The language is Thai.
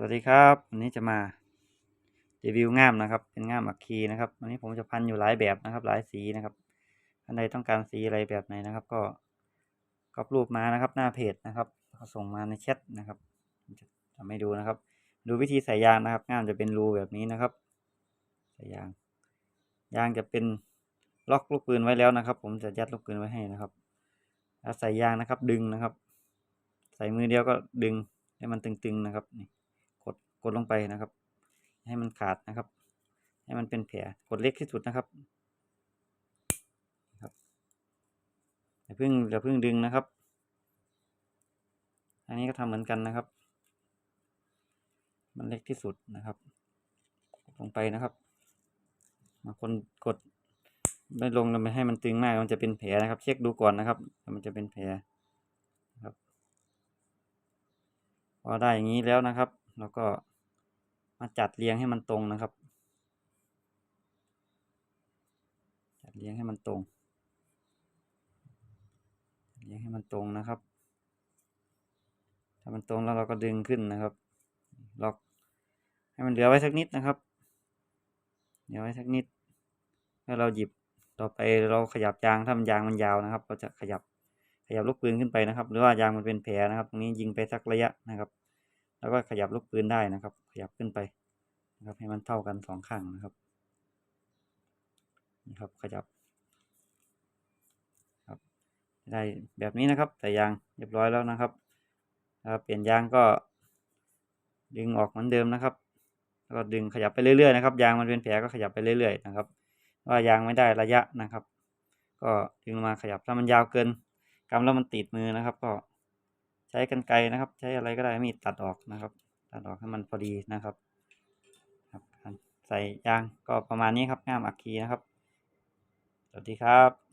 สวัสดีครับวันนี้จะมารีวิวง่ามนะครับ เป็นง่ามอัคคีนะครับวันนี้ผมจะพันอยู่หลายแบบนะครับ หลายสีนะครับท่านใดต้องการสีอะไรแบบไหนนะครับ ก็ก๊อปรูปมานะครับ หน้าเพจนะครับก็ส่งมาในแชทนะครับจะทำให้ดูนะครับ ดูวิธีใส่ยางนะครับ ง่ามจะเป็นรูแบบนี้นะครับใส่ยาง ยางจะเป็นล็อกลูกปืนไว้แล้วนะครับ ผมจะยัดลูกปืนไว้ให้นะครับแล้วใส่ยางนะครับ ดึงนะครับ ใส่มือเดียวก็ดึงให้มันตึงๆนะครับนี่ ดกดลงไปนะครับ ให้มันขาดนะครับ ให้มันเป็นแผลกดเล็กที่สุดนะครับครับอย่าเพิ่งอย่าเพิ่งดึงนะครับ อันนี้ก็ทำเหมือนกันนะครับ มันเล็กที่สุดนะครับกดลงไปนะครับบาคนกดไม่ลงแล้วไม่ให้มันตึงมากมันจะเป็นแผลนะครับ เช็คดูก่อนนะครับ มันจะเป็นแผลครับ พอได้อย่างนี้แล้วนะครับเราก็ มาจัดเรียงให้มันตรงนะครับ จัดเรียงให้มันตรงเรียงให้มันตรงนะครับ ถ้ามันตรงแล้วเราก็ดึงขึ้นนะครับ ล็อก ให้มันเหลือไว้สักนิดนะครับ เหลือไว้สักนิดแล้วเราหยิบต่อไปเราขยับยางถ้ามันยางมันยาวนะครับ เราจะขยับขยับลูกปืนขึ้นไปนะครับ หรือว่ายางมันเป็นแผลนะครับ ตรงนี้ยิงไปสักระยะนะครับ แล้วก็ขยับลูกปืนได้นะครับ ขยับขึ้นไป นะครับให้มันเท่ากันสองข้างนะครับนี่ครับขยับครับได้แบบนี้นะครับใส่ยางเรียบร้อยแล้วนะครับแล้วเปลี่ยนยางก็ดึงออกเหมือนเดิมนะครับแล้วก็ดึงขยับไปเรื่อยๆนะครับ ยางมันเป็นแผลก็ขยับไปเรื่อยๆนะครับ ว่ายางไม่ได้ระยะนะครับ ก็ดึงมาขยับถ้ามันยาวเกินกำแล้วมันติดมือนะครับ ก็ใช้กันไกรนะครับ ใช้อะไรก็ได้มีตัดออกนะครับ ตัดออกให้มันพอดีนะครับ ใส่ยางก็ประมาณนี้ครับง่ามอัคคีนะครับ สวัสดีครับ